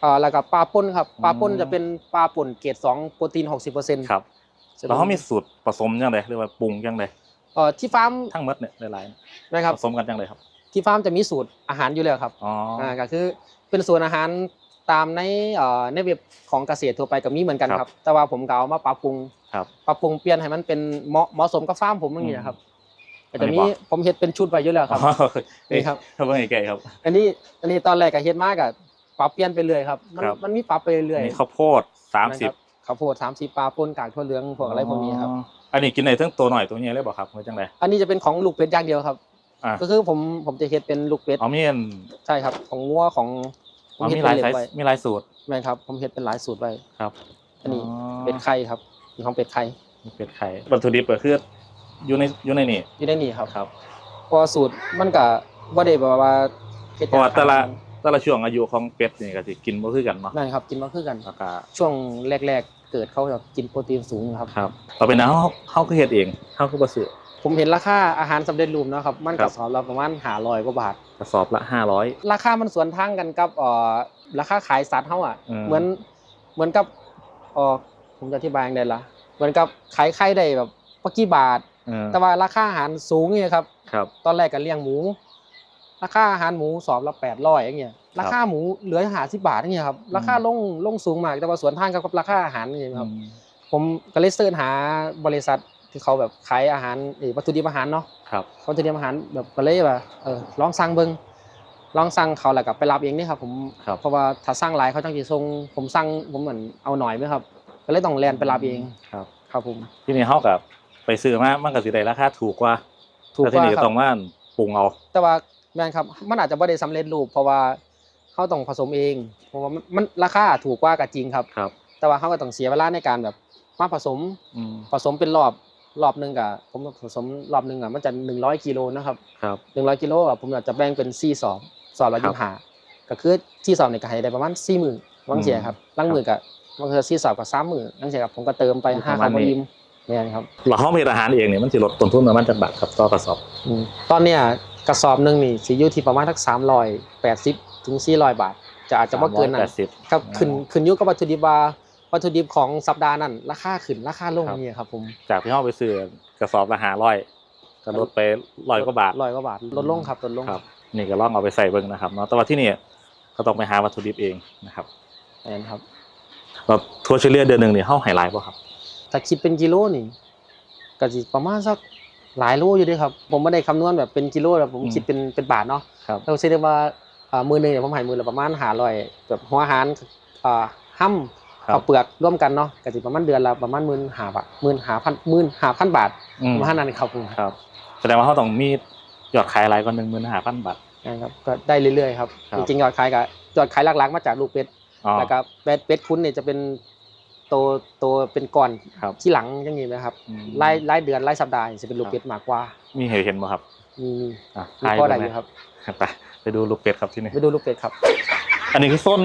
S2: อ่อแล้วก็ปลาป่นครับปลาป่นจะเป็นปลาป่นเกรดสองโปรตีน60%
S1: ครับแล้วเขามีสูตรผสมยังไงหรือว่าปรุงยังไง
S2: เอ่อที่ฟาร์ม
S1: ทั้งหมดเนี่ยหลายๆ
S2: นะครับ
S1: ผสมกันยังไงครับ
S2: ที่ฟาร์มจะมีสูตรอาหารอยู่แล้วครับ
S1: อ๋ออ่า
S2: ก็คือเป็นสูตรอาหารตามในเอ่อในเว็บของเกษตรทั่วไปก็มีเหมือนกันครับ แต่ว่าผมก็เอามาปรับปรุง
S1: ครับ
S2: ปรับปรุงเปลี่ยนให้มันเป็นเหมาะเหมาะสมกับฟาร์มผมอย่างนี้นะครับก็
S1: อัน
S2: จะ
S1: นี้
S2: มี
S1: บอก
S2: ผมเฮ็ดเป็นชุดไว้อยู่แล้วครับ
S1: อ๋อ
S2: นี่ครับ
S1: เขาเป็นไงแก่ครับ
S2: อันนี้อันนี้ตอนแรกก็เฮ็ดมากอะ ปรับเปลี่ยนไปเรื่อยครับมัน
S1: ครับ
S2: มันมีปรับไปเรื่อย
S1: มีข้าวโพดสามสิบ
S2: นะครับข้าวโพดสามสิบปลาป่นกากทั่วเหลืองพวกอะไรพวกนี้ครับ
S1: อันนี้กินได้ทั้งตัวหน่อยตัวใหญ่เลยบอกครับว่าจังได
S2: อันนี้จะเป็นของลูกเป็ดอย่างเดียวครับ
S1: อ่า
S2: ก็คือผมผมจะเฮ็ดเป็นลูกเป็ด
S1: เอามีอัน
S2: ใช่ครับ ของงัวของผม
S1: เอา
S2: เฮ็ด
S1: มีห
S2: เป็
S1: ลาย
S2: นเล็
S1: ไซ
S2: บไว้
S1: ส์มีหลายสูตร
S2: แม่นครับ ผมเฮ็ดเป็นหลายสูตรไว้
S1: ครับ
S2: อันนี้ เป็ดไข่ครับมีของเป็ดไข่
S1: มีเป็ดไข่วัตถุดิบก็คืออยู่ในอยู่ในนี่
S2: อยู่ในนี่ครับ
S1: ครับ
S2: เพราะว่าสูตรมันก็บ่ได้แบบว่าฮ็ด
S1: เพราะว่าแต่ละ
S2: ขนดนั้น
S1: แต่ละช่วงอายุของเป็ดนี่ก็สิกินบ่คือกันเนาะ
S2: แม่นครับกินมาคือกัน
S1: แล้วก็
S2: ช่วงแรก ๆ เกิดเขาแบบกินโปรตีนสูงครับ
S1: ครับต่อไปนะเฮาเฮาก็เฮ็ดเองเฮาก็บ่ซื้อ
S2: ผมเห็นราคาอาหารสำเร็จรูปเนาะครับมัน
S1: ครั
S2: ก็
S1: บ
S2: สอบเราประมาณ500กว่าบาท
S1: กระสอบละ 500
S2: ราคามันสวนทางกันกับเอ่อราคาขายสัตว์เฮาอะ
S1: อืม
S2: เหมือนเหมือนกับเอ่อผมจะอธิบายยังไงล่ะเหมือนกับขายไข่ได้แบบบ่กี่บาท
S1: เออ
S2: แต่ว่าราคาอาหารสูงเนี่ยครับ
S1: ครับ
S2: ตอนแรกก็เลี้ยงหมู ราคาอาหารหมูสอบละ800อย่างเงี้ยราคาหมูเหลือ50บาทอย่างเงี้ยครับราคาลงลงสูงมากแต่ว่าสวนทางกับราคาอาหารนี่ครับ
S1: อืม
S2: ผมก็เลยเสิร์ชหาบริษัทที่เขาแบบขายอาหารเออวัตถุดิบอาหารเนาะ
S1: ครับ
S2: วัตถุดิบอาหารแบบก็เลยแบบเออลองสั่งเบิ่งลองสั่งเขาแล้วก็ไปรับเองนี่ครับผม
S1: ครับ
S2: เพราะว่าถ้าสั่งหลายเขาจังสิส่งผมสั่งผมเหมือนเอาหน่อยไหมครับ ก็เลยต้องแลนไปรับเอง
S1: ครับ
S2: ครับผม
S1: ที่นี่เฮากับไปซื้อมามันก็สิได้ราคาถูกกว่า
S2: ถูก
S1: แต่ที่
S2: ว่า
S1: นี่
S2: ครั
S1: ต้อง
S2: บ
S1: ว่าปรุงเอา
S2: แต่ว่า แม่นครับ มันอาจจะไม่ได้สำเร็จรูป เพราะว่าเขาต้องผสมเอง เพราะว่ามันมันราคาถูกกว่าก็จริงครับ
S1: ครับ
S2: แต่ว่าเขาก็ต้องเสียเวลาในการแบบมาผสม
S1: อืม
S2: ผสมเป็นรอบรอบหนึ่งกับผมผสมรอบหนึ่งอะมันจะหนึ่งร้อยกิโลนะครับ
S1: ครับ
S2: หนึ่งร้อยกิโลอะผมอาจจะแบ่งเป็นสี่สอบสอบละ
S1: ครั
S2: ยี่
S1: บ
S2: ห้าก็คือที่สอบเนี่ยก็ให้ได้ประมาณสี่หมื่นบางเสียครับล่างมือกับมันคือสี่สอบกับสามหมื่นนั่นเสียครับผมก็เติมไป
S1: อยู่
S2: ห้า
S1: ประ
S2: ค
S1: มาณ
S2: รับ
S1: นี้
S2: ยิมเนี่ยครับ
S1: เราเฮาเฮ็ดอาหารเองเนี่ยมันสิลดต้นทุนประมาณจักบาทครับต่อกระสอบ
S2: อืมตอนเนี้ย กระสอบหนึ่งนี่สิอยู่ที่ประมาณทักสามร้อยแปดสิบถึงสี่ร้อยบาท จะอาจจะไม่เกินนั้น
S1: 380
S2: ครับขึ้นขึ้นอยู่กับวัตถุดิบว่าวัตถุดิบของสัปดาห์นั้น ราคาขึ้นราคาลง
S1: ครับ
S2: นี่ครับผม
S1: จากที่เฮาไปซื้อกระสอบละ500ก็ลดไป100กว่าบาท
S2: ร้อยกว่าบาทลดลงครับลดลง
S1: ครับนี่ก็ลองเอาไปใส่เบิ่งนะครับเนาะแต่ว่าที่นี่ก็ต้องไปหาวัตถุดิบเองนะครับ
S2: นั่นครับ
S1: แล้วทัวร์เฉลี่ยเดือนหนึงนี่เฮาให้หลายบ่ครับ
S2: ถ้าคิดเป็นกิโลนี่ก็สิประมาณสัก หลายโลอยู่เด้วยครับ ผมไม่ได้คำนวณแบบเป็นกิโลแบบผม
S1: อืม
S2: คิดเป็นเป็นบาทเนาะ
S1: ครับ
S2: เราเชื่อได้ว่าอ่ามือหนึงเนี่ยผมให้มือละประมาณหาร้อยแบบหัวอาหารอ่าห้ำ
S1: ครับ
S2: กับเปลือกร่วมกันเนาะก็สิประมาณเดือนละประมาณหมื่นหาบาทหมื่นหาพันหมื่นหาพันบาท
S1: อืม
S2: ประมาณนั้นครับผม
S1: ครับ แสดงว่าเฮาต้องมียอดขายหลายกว่า15,000บาท
S2: นะครับก็ได้เรื่อยๆครับ
S1: ครับ
S2: จริงๆยอดขายก็ยอดขายหลักๆมาจากลูกเป็ด
S1: อ๋อ
S2: แล้วก็เป็ดเป็ดคุ้นเนี่ยจะเป็น โตโตเป็นก้อน
S1: ครับ
S2: ที่หลังอย่างนี้นะครับ
S1: อืม
S2: รายรายเดือนรายสัปดาห์จะเป็นลูกเป็ดมากกว่า
S1: มีให้เห็นบ่ครับ
S2: มี
S1: อะ
S2: มีข้อใดอยู่ครับ
S1: ไปไปดูลูกเป็ดครับที่นี่
S2: ไปดูลูกเป็ดครับ
S1: อันนี้คือส้น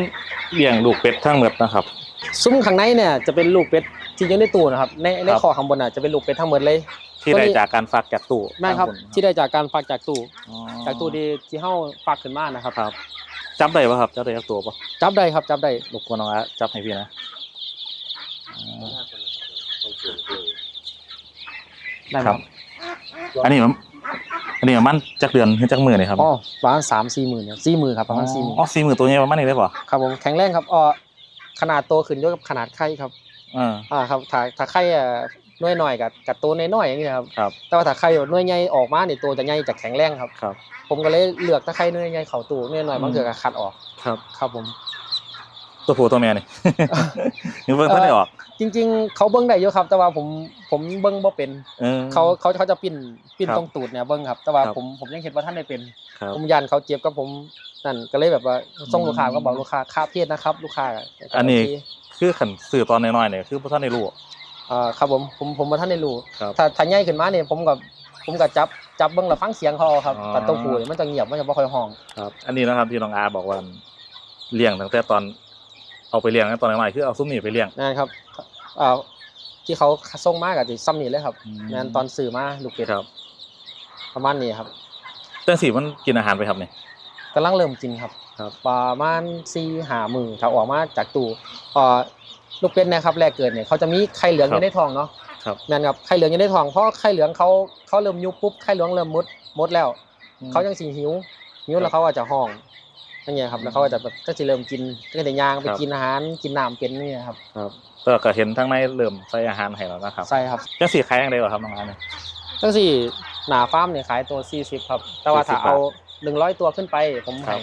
S1: เลี้ยงลูกเป็ดทั้งหมดนะครับ
S2: ซุ้มข้างในเนี่ยจะเป็นลูกเป็ดที่อยู่ในตู้นะครับในใน
S1: ครับ
S2: คอข้างบนอะจะเป็นลูกเป็ดทั้งหมดเลย
S1: ที่
S2: ตัว
S1: ได้
S2: นี้
S1: จากการฝากจากตู้
S2: แม่ครับ
S1: ข้างน
S2: ที่ได้จากการฝากจากตู้
S1: อ๋อ
S2: จากตู้ที่ที่เฮาฝากขึ้นมานะครับ
S1: ครับจับได้ป่ะครับจับได้จากตัวป่ะ
S2: จับได้ครับจับได้
S1: รบกวนน้องอาจับให้พี่นะ อ๋อ
S2: ได้
S1: ครับ อันนี้มันอันนี้มันจักเดือนหรือจักมือเนี่ยครับ
S2: อ๋อประมาณสามสี่หมื่นเนี่ยสี่หมื่นครับประมาณสี่หมื่น
S1: อ๋อสี่หมื่นตัวนี้ประมาณนี้ได้ป่ะ
S2: ครับผมแข็งแรงครับอ๋อขนาดโตขึ้นด้วยกับขนาดไข่ครับ
S1: อ่า
S2: อ่าครับถ้าถ้าไข่อะน้อยหน่อยกับกับตัวน้อยๆอย่างเงี้ยครับ
S1: ครับ
S2: แต่ว่าถ้าไข่แบบน้อยใหญ่ออกมาเนี่ยตัวจะใหญ่จะแข็งแรงครับ
S1: ครับ
S2: ผมก็เลยเลือกถ้าไข่น้อยใหญ่เข้าตู้น้อยหน่อย
S1: อืม
S2: บางเถื่อก็คัดออก
S1: ครับ
S2: ครับผม
S1: ตัวผู้ตัวแม่นี่ยังเบิ่งเพิ่นได้ออก
S2: จริง ๆ เขาเบิ้งได้เยอะครับ แต่ว่าผมผมเบิ้งบ่เป็น
S1: เออ
S2: เขาเขาเขาจะปิ้นปิ้น
S1: ครับ
S2: ตรงตูดเนี่ยเบิ้งครับ แต่ว่า
S1: ครับ
S2: ผมผมยังเห็นว่าท่านได้เป็น
S1: ครับ
S2: ผมยันเขาเจ็บกับผมนั่นก็เลยแบบว่าส่งลูกค้าก็บอกลูกค้าค่าเพศนะครับ ลูกค้า
S1: อันนี้คือขันสื่อตอนน้อยๆเนี่ยคือพวกท่านได้รู้
S2: อ่าครับผมผมผมมาท่านได้รู้
S1: ครับ
S2: ถ้าถ้าใหญ่ขึ้นมาเนี่ยผมกับผมกับจับจับเบิ้งแล้วฟังเสียงเขาเอาครับ
S1: อ๋อ
S2: แต่ตัวผู้เนี่ยมันจะเงียบมันจะไม่ค่อยห้อง
S1: ครับ อันนี้นะครับที่น้องอาบอกว่าเลี้ยงตั้งแต่ตอน เอาไปเลี้ยงตั้งแต่ตอนน้อยๆคือเอาซุ้มนี่ไปเลี้ยง
S2: นะครับอ่าที่เขาส่งมาก็สิซ้ำนี่เลยครับ
S1: อืม
S2: แม่นตอนซื้อมาลูกเป็ด
S1: ครับ
S2: ประมาณนี้ครับ
S1: จังสีมันกินอาหารไปครับเนี่ย
S2: กำลังเริ่มกินครับ
S1: ครับ
S2: ประมาณสี่หามือถ้าออกมาจากตู้พอลูกเป็ดเนะครับแรกเกิดเนี่ยเขาจะมีไข่เหลืองอยู่ในท้องเนาะ
S1: ครับ
S2: แม่นครับไข่เหลืองอยู่ในท้องเพราะไข่เหลืองเขาเขาเริ่มยุบปุ๊บไข่เหลืองเริ่มมุดมดแล้ว เขายังสิหิวหิวแล้วเขาอาจจะห้อง อย่างเงี้ยครับแล้วเขาก็จะแบบก็จะเริ่มกินก็จะย่างไปกินอาหารกินน้ำเป็นเนี่ยครับ
S1: ครับก็ก็เห็นทั้งในเริ่มใส่อาหารให้แล้วนะครับ
S2: ใช่ครับ
S1: จังสีขายยังไงวะครับน้องอาร์ตเนี่ย
S2: ตั้งสี่หนาฟาร์มเนี่ยขายตัว40ครับ แต่ว่าถ้า
S1: 40
S2: เอา100ตัวขึ้นไปผม
S1: ครั
S2: ให้
S1: บ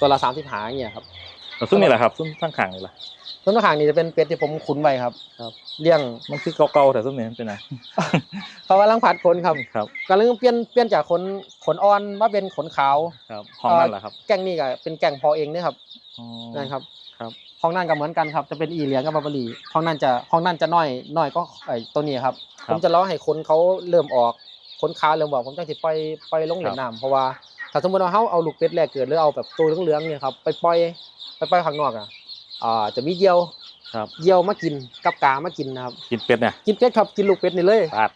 S2: ตัวละ30หาอย่างเงี้ยครับ
S1: แล้วซึ่งนี่แหละครับซึ่งทั้งขังนี่แหละ
S2: ต้นมะขามนี่จะเป็นเป็ดที่ผมคุ้นไว้ครับ
S1: ครับ
S2: เลี้ยง
S1: มันคือเก่าๆแต่ซึ่งนี่มันเป็นไง
S2: เพราะว่าลังผัดขนครับ
S1: ครับ
S2: ก็เลยเปลี่ยนเปลี่ยนจากขนขนอ่อนมาเป็นขนขาว
S1: ครับห้องนั่นแหละครับ
S2: แกงนี่ก็เป็นแกงพอเองเนี่ยครับ
S1: อ๋อ
S2: นั่นครับ
S1: ครับ
S2: ห้องนั่นก็เหมือนกันครับ จะเป็นอีเหลียงกับบาบารีห้องนั่นจะห้องนั่นจะน้อยน้อยก็ไอ้ตัวนี้ครับ
S1: ค
S2: ผ
S1: รับ
S2: มจะรอให้คนเขาเริ่มออกคนค้าเริ่มออกผมจังสิปล่อยปล่อยลง
S1: ครั
S2: เล่
S1: บ
S2: นน้ำเพราะว่าถ้าสมมติว่าเขาเอาลูกเป็ดแรกเกิดหรือเอาแบบตัวเหลืองๆเนี่ยครับไปปล่อยไปปล่อยข้างนอกอะ อ่าจะมีเหยี่ยว
S1: ครับ
S2: เหยี่ยวมากินกับกามากินนะครับ
S1: กินเป็ดเนี่ย
S2: กินเป็ดครับกินลูกเป็ดนี่เลย
S1: ปาด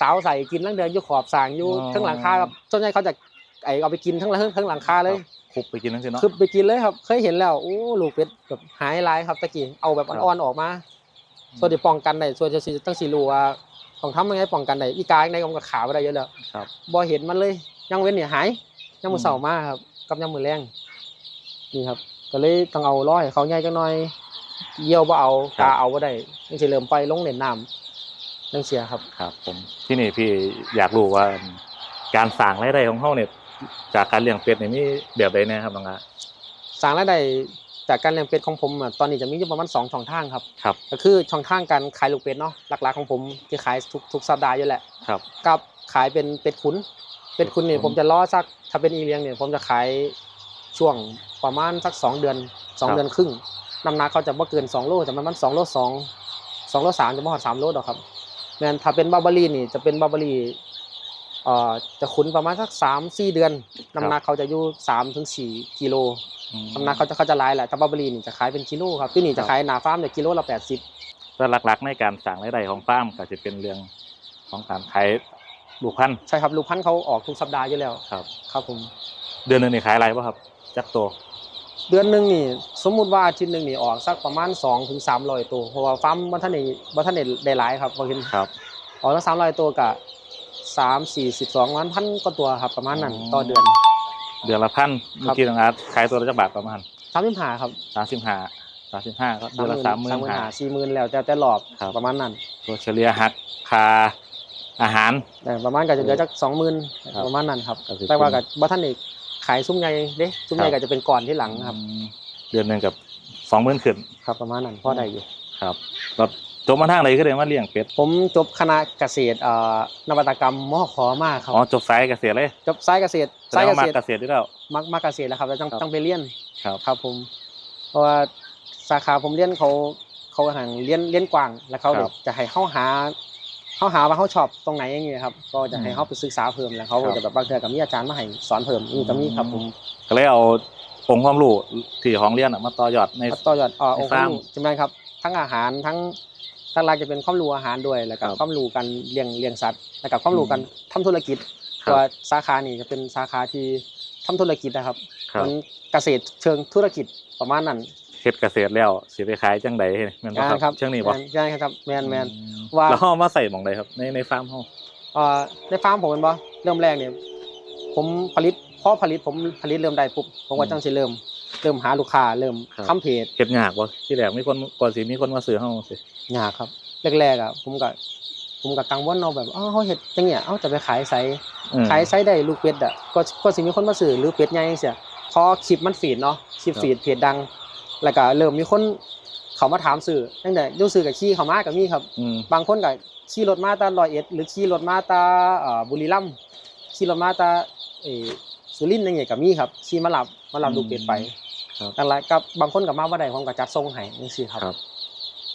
S2: สาวใส่กินลังเดือนอยู่ขอบสางอยู่
S1: อ๋อ
S2: ทั้งหลังคาครับส่วนใหญ่เขาจะไอเอาไปกินทั้งทั้งทั้งหลังคาเลย
S1: คุบไปกินนั่นสิเนาะ
S2: คือไปกินเลยครับ เคยเห็นแล้วโอ้ลูกเป็ดแบบหายลายครับตะกี้เอาแบบ
S1: ครับ
S2: อ่อนๆออกมาส่วนที่ป้องกันได้ส่วนจะสิตั้งสีรู้ว่าต้องทำยังไงป้องกันได้อีกาในกำกับขาไปได้เยอะแล้ว
S1: ครับ
S2: บ่เห็นมันเลยยังเว้นเนี่ยหายยังมือ
S1: อืม
S2: เสาร์มาครับกับยังมือแรงนี่ครับ ก็เลยต้องเอาร้อยเขาใหญ่จังหน่อยเยี่ยวบ่เอากาเอาบ่ได้ยังสิเริ่มไปลงเล่นน้ำจังเสียครับ
S1: ครับ ผมที่นี่พี่อยากรู้ว่า การสั่งรายได้ของเขาเนี่ยจากการเลี้ยงเป็ดเนี่ยมีแบบใดแน่ครับน้องอาร์ต
S2: สร้างรายได้จากการเลี้ยงเป็ดของผมอะตอนนี้จะมีอยู่ประมาณสองช่องทางครับ
S1: ครับ
S2: ก็คือช่องทางการขายลูกเป็ดเนาะหลักๆของผมที่ขายทุกทุกสัปดาห์อยู่แหละ
S1: ครับ
S2: กับขายเป็นเป็ดขุนเป็ดขุนเนี่ย
S1: เป็ดขุน
S2: ผมจะล่อสักถ้าเป็นอีเลี้ยงเนี่ยผมจะขายช่วง ประมาณสักสองเดือนสอง
S1: ครับ
S2: เดือนครึ่งน้ำหนักเขาจะไม่เกินสองโลจะประมาณสองโลสองสองโลสามจะไม่หอดสามโลดอกครับแม่นถ้าเป็นบาบารีนี่จะเป็นบาบารีเอ่อจะขุนประมาณสักสามสี่เดือนน้ำหนักเขาจะอยู่สามถึงสี่กิโล
S1: อืม
S2: น้ำหนักเขาจะเขาจะหลายแหละแต่บาบารีนี่จะขายเป็นกิโลครับที่นี่
S1: ครั
S2: จะ
S1: บ
S2: ขายหนาฟาร์มเนี่ยกิโลละแปดสิบ
S1: แล้วหลักๆในการสั่งรายได้ของฟาร์มก็จะเป็นเรื่องของการขายลูกพันธุ์
S2: ใช่ครับลูกพันธุ์เขาออกทุกสัปดาห์อยู่แล้ว
S1: ครับ
S2: ครับผม
S1: เดือนหนึงนี่ขายอะไรป่ะครับ จักตัว
S2: เดือนหนึ่งนี่สมมุติว่าอาทิตย์หนึ่งนี่ออกสักประมาณ2ถึง300ตัวเพราะว่าฟาร์มบ่ทันได้บ่ทันได้ได้หลายครับบ่เห็น
S1: ครับ
S2: ออกสัก300ตัวก็3 4 12วันพันกว่าตัวครับประมาณนั้น
S1: อ๋อ
S2: ต่อเดือน
S1: เดือนละพันเมื่อกี้น้องอาร์ตขายตัวละจักบาทประมาณ
S2: 35ครับ
S1: สามสิบห้าสามสิบห้าก็เดือนละสามหมื่นห้า
S2: 30,000 40,000แล้วแต่แต่รอบ
S1: ครับ
S2: ประมาณนั้น
S1: ตัวเฉลี่ยหักค่าอาหาร
S2: แต่ประมาณก็จะเหลือจัก20,000
S1: ครับ
S2: ประมาณนั้นครับ
S1: ก็คือ
S2: แต่ว่าก็บ่ทันได้ ขายซุ้มใหญ่เด้ซุ้มใหญ่
S1: ครั
S2: ก็
S1: บ
S2: จะเป็นก่อนที่หลังครับ
S1: อืมเดือนหนึ่งกับสองหมื่นขึ้น
S2: ครับประมาณนั้นพอได้อยู่
S1: ครับแล้วจบมาทางไหนก็เลยมาเลี้ยงเป็ด
S2: ผมจบคณะเกษตรเอ่อนวัตกรรมมอขอมากครับ
S1: อ๋อจบสายเกษตรเลย
S2: จบสายเกษตร
S1: แสด
S2: สาย
S1: ง
S2: เก
S1: ว่ามา
S2: ษตร
S1: เกษตรที่แล้ว
S2: มักมักเกษตรแล้วครับแล้วต้อง
S1: ครับ
S2: ต้องไปเรียน
S1: ครับ
S2: ครับผม เพราะว่าสาขาผมเรียนเขาเขาหันเรียนเรียนกว้างแล้วเขา
S1: ครับ
S2: จะให้เข้าหา เข้าหาว่าเขาชอบตรงไหนอย่างเงี้ยครับ ก็จะให้
S1: อืม
S2: เขาไปศึกษาเพิ่มแล้วเขา
S1: ครับ
S2: จะแบบบางเทื่อกับมีอาจารย์มาให้สอนเพิ่มนี่ก็มีครับผม
S1: ก็เลยเอาองค์ความรู้ที่ของเรียนอะมาต่อยอดใน
S2: ต่อยอดอ่า
S1: ใน
S2: องค์
S1: ฟาร์ม
S2: รู้ใช่ไหมครับ ทั้งอาหารทั้งทั้งรายจะเป็นความรู้อาหารด้วยแล้วก็
S1: ครับ
S2: ความรู้การเลี้ยงเลี้ยงสัตว์แล้วก็ความรู้การทำธุรกิจ
S1: ครับ
S2: ตัวสาขานี่จะเป็นสาขาที่ทำธุรกิจนะครับ
S1: ครับ
S2: มันเกษตรเชิงธุรกิจประมาณนั้น
S1: เฮ็ดเกษตรแล้วสิไปขายจังใดแม่นบ่
S2: งาน
S1: ค
S2: ค
S1: รั
S2: รั
S1: บบเชิงนี้บ่
S2: แม่ใช่ครับแมนแมน
S1: อืม
S2: ว่า
S1: แล้วเฮามาใส่หม่องใดครับ ในในฟาร์มเฮา
S2: เอ่อในฟาร์มผมเป็นบ่เริ่มแรกเนี่ยผมผลิตพอผลิตผมผลิตเริ่มได้ปุ๊บผมก็จังสิเริ่ม เริ่มหาลูกค้าเริ่มทำเพจ
S1: เฮ็ดยากบ่ที่แรกมีคนก่อนสิมีคนมาซื้อเฮาสิ
S2: ยากครับแรกๆอะผมก็ผมก็กังวลเนาะแบบอ้าวเขาเฮ็ดจังเนี้ยเอ้าจะไปขายไส
S1: อืม
S2: ขายไซส์ได้ลูกเป็ดอะก็ก็สิมีคนมาซื้อหรือเป็ดใหญ่จังซี่พอคลิปมันฟีดเนาะคลิป
S1: ครับ
S2: ฟีดเพจดัง แล้วก็เริ่มมีคนเขามาถามซื้อตั้งแต่ยูซื้อกับขี้เขามากับมีครับ
S1: อืม
S2: บางคนก็ขี่รถมาตาร้อยเอ็ดหรือขี่รถมาตาเอ่อบุรีรัมย์ขี่รถมาตาเออสุรินทร์อย่างเงี้ยก็มีครับขี่มารับมารับลูกเป็ดไป
S1: ครับ
S2: นั่นแหละกับบางคนก็มาบ่ได้ผมก็จัดส่งให้จังซี่ครับ
S1: ครับ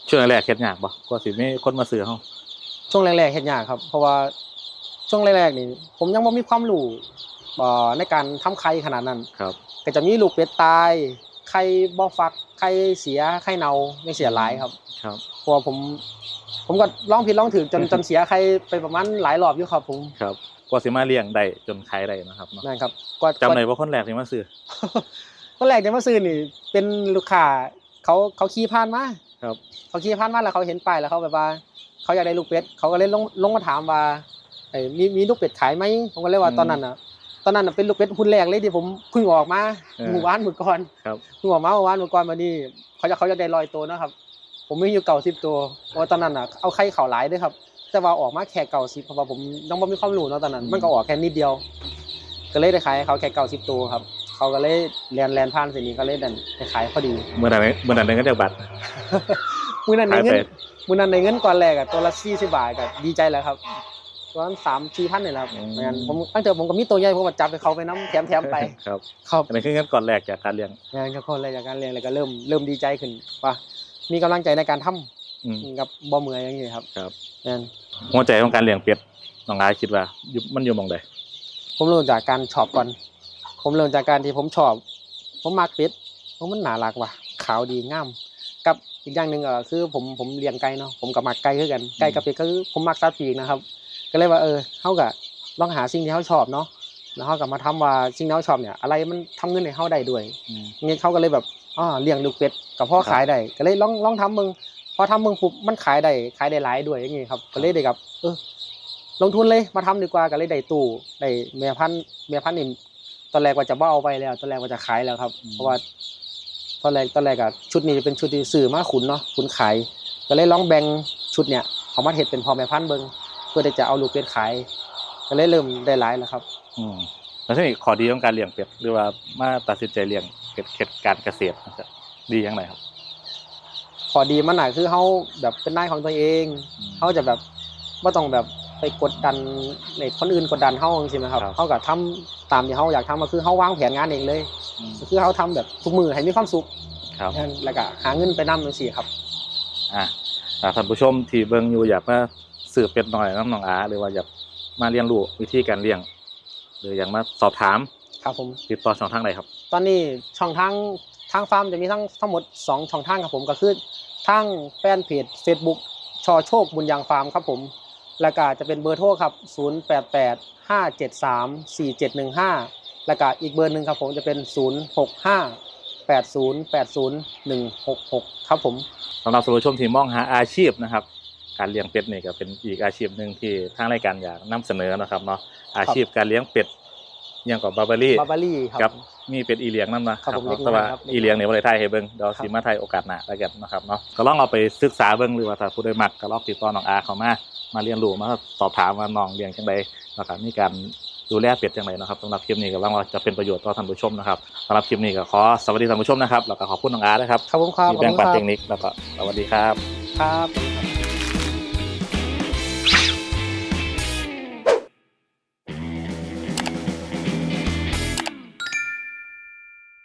S1: ช่วงแรกๆเฮ็ดยากบ่กว่าสิมีคนมาซื้อเฮา
S2: ช่วงแรกๆเฮ็ดยากครับ เพราะว่าช่วงแรกๆนี่ผมยังบ่มีความรู้เอ่อในการทำไข่ขนาดนั้น
S1: ครับ
S2: ก็จะมีลูกเป็ดตาย ไข่บ่ฟักไข่เสียไข่เน่ายังเสียหลายครับ
S1: ครับ
S2: เพราะวาผม ผมก็ลองผิดลองถือจนจนเสียไข่ไปประมาณหลายรอบอยู่ครับผม
S1: ครับกว่าสิมาเลี้ยงได้จนขายได้นะครับเนาะ
S2: นั่นครับกว่า
S1: จำ
S2: กว่า
S1: ได้ว่าคนแรกที่มาซื้อ
S2: คนแรกจะมาซื้อนี่ เป็นลูกค้าเขาเขาขี่ผ่านมา
S1: ครับ
S2: เขาขี่ผ่านมาแล้วเขาเห็นป้ายแล้วเขาแบบว่า เขาอยากได้ลูกเป็ดเขาก็เลยลงลงมาถามว่าเอ้ยมีมีลูกเป็ดขายไหมผมก็เลยว่า
S1: อืม
S2: ตอนนั้นอะ ตอนนั้นน่ะเป็นลูกเป็ดหุ้นแรกเลยที่ผมเพิ่งออกมา
S1: เออ
S2: หมู่บ้านหมู่ก่อน
S1: ครับ
S2: เพิ่งออกมาหมู่บ้านหมู่ก่อนมานี่เขาจะเขาจะได้ลอยตัวเนาะครับ ผมมีอยู่เก่าสิบตัวเพราะว่าตอนนั้นอะเอาไข่เข่าหลายด้วยครับ แต่ว่าออกมาแค่เก่าสิบเพราะว่าผมยังไม่มีความรู้เนาะตอนนั้น มันก็ออกแค่นิดเดียว ก็เลยได้ขายให้เขาแค่เก่าสิบตัวครับเขาก็เลยแลนแลนผ่านสิ่งนี้ก็เลยดันไปขายพอดี
S1: เมื่อนั้นเมื่อนั้นได้เงินจากบัตร
S2: มื้อนั้นในเงิน
S1: ขายไป
S2: มื้อนั้นในเงินก่อนแรกอะตัวละ40บาทก็ดีใจแล้วครับ ประมาณ3 4พันนี่แหละครับ
S1: อืม
S2: งั้นผมตั้งแต่ผมก็มีตัวใหญ่ผมก็จับไปเขาไปน้ำแถมแถมไป
S1: ครับ
S2: ครับ
S1: อันนี้คือเงินก่อนแรกจากการเลี้ยง
S2: งานกับคนอะไรจากการเรียนอะไรก็เริ่มเริ่มดีใจขึ้นว่ามีกำลังใจในการทำ
S1: อืม
S2: กับบ่เมื่อยอย่างนี้ครับ
S1: ครับ
S2: งั้น
S1: หัวใจของการเลี้ยงเป็ดน้องอายคิดว่าอยู่มันอยู่หมองใด
S2: ผมเริ่มจากการชอบก่อน ผมเริ่มจากการที่ผมชอบ ผมมักเป็ดเพราะมันน่ารักว่ะขาวดีงาม กับอีกอย่างหนึ่งเออคือผมผมเลี้ยงไก่เนาะผมกับมักไก่คือกันไก่กับเป็ดก็คือผมมักสัตว์ปีกนะครับ ก็เลยว่าเออเฮาก็ลองหาสิ่งที่เฮาชอบเนาะแล้วเฮาก็มาทำว่าสิ่งที่เฮาชอบเนี่ย อะไรมันทำเงินให้เฮาได้ด้วย
S1: อืม
S2: งี้เขาก็เลยแบบอ๋อเลี้ยงลูกเป็ดกับพ่อ
S1: ครับ
S2: ขายได้ก็เลยลองลองทำมึงพอทำมึงปุ๊บมันขายได้ขายได้หลายด้วยอย่างงี้ครับก็เลยได้กับ เออ ลงทุนเลยมาทำดีกว่าก็เลยได้ตู้ได้แม่พันธุ์แม่พันธุ์นี่ตอนแรกว่าจะบ่เอาไปแล้ว ตอนแรกว่าจะขายแล้วครับ เพราะว่าตอนแรกตอนแรกอะชุดนี้จะเป็นชุดที่ซื้อมาขุนเนาะขุนขาย ก็เลยลองแบ่งชุดเนี่ยเอามาเฮ็ดเป็นพอแม่พันธุ์เบิ่ง เพื่อที่จะเอาลูกเป็ดขาย ก็เลยเริ่มได้หลายแล้วครับ
S1: อืมแล้วทีนี้ข้อดีของการเลี้ยงเป็ดหรือว่ามาตัดสินใจเลี้ยงเป็ดเขตการเกษตรนะครับดียังไงครับ
S2: ข้อดีมันน่ะคือเฮาแบบเป็นนายของตัวเอง
S1: อืม
S2: เขาจะแบบไม่ต้องแบบไปกดดันในคนอื่นกดดันเขาใช่ไหมครับ
S1: ครับ
S2: เขาก็ทำตามที่เขาอยากทำก็คือเขาวางแผนงานเองเลย
S1: อืม
S2: ก็คือเขาทำแบบทุกมือให้มีความสุข
S1: ครับ
S2: แล้วก็หาเงินไปนำจังซี่ครับ
S1: อะถ้าท่านผู้ชมที่เบิ่งอยู่อยากมา สืบเป็ดหน่อยน้ำน้องอาหรือว่าอยากมาเรียนรู้วิธีการเลี้ยง หรืออยากมาสอบถาม
S2: ครับผม
S1: ติดต่อช่องทางใดครับ
S2: ตอนนี้ช่องทางทางฟาร์มจะมีทั้งทั้งหมด 2 ช่องทางครับผมก็คือทางแฟนเพจ Facebook ชอโชคบุญยังฟาร์มครับผมแล้วก็จะเป็นเบอร์โทรครับ 088 573 4715 แล้วก็อีกเบอร์หนึ่งครับผมจะเป็น 065 8080 166 ครับผม
S1: สำหรับผู้ชมที่มองหาอาชีพนะครับ การเลี้ยงเป็ดนี่ก็เป็นอีกอาชีพหนึ่งที่ทางรายการอยากนำเสนอนะครับเนาะอาชีพการเลี้ยงเป็ดอยังกับบาบารี่
S2: บาบารี่ค
S1: ค
S2: รั
S1: รับบมีเป็ดอีเลียงนั่นนะครับ
S2: ผมเล็กน้อย
S1: แต่ว่า
S2: ครับเล็กน้อย
S1: อีเลียงเนี่ยบ่ได้ถ่ายให้เบิ่งเดี๋ยว
S2: ครับ
S1: สิมาถ่ายโอกาสหน้าแล้วกันนะครับเนาะก็ลองเอาไปศึกษาเบิ่งหรือว่าถ้าผู้ใดมักก็ลองติดต่อน้องอาเข้ามามาเรียนรู้มาสอบถามว่าน้องเลี้ยงจังไดนะครับมีการดูแลเป็ดจังไดนะครับสำหรับคลิปนี้ก็หวังว่าจะเป็นประโยชน์ต่อท่านผู้ชมนะครับสำหรับคลิปนี้ก็ขอสวัสดีท่านผู้ชมนะครับแล้วก็ขอบคุณน้องอาด้วยครับ
S2: ครับผมครับ
S1: ที่แบ่งปัน
S2: ขอบ
S1: เท
S2: คุ
S1: ค
S2: ณ
S1: นิคแล้วก็สวัสดีครับ
S2: ครับครับ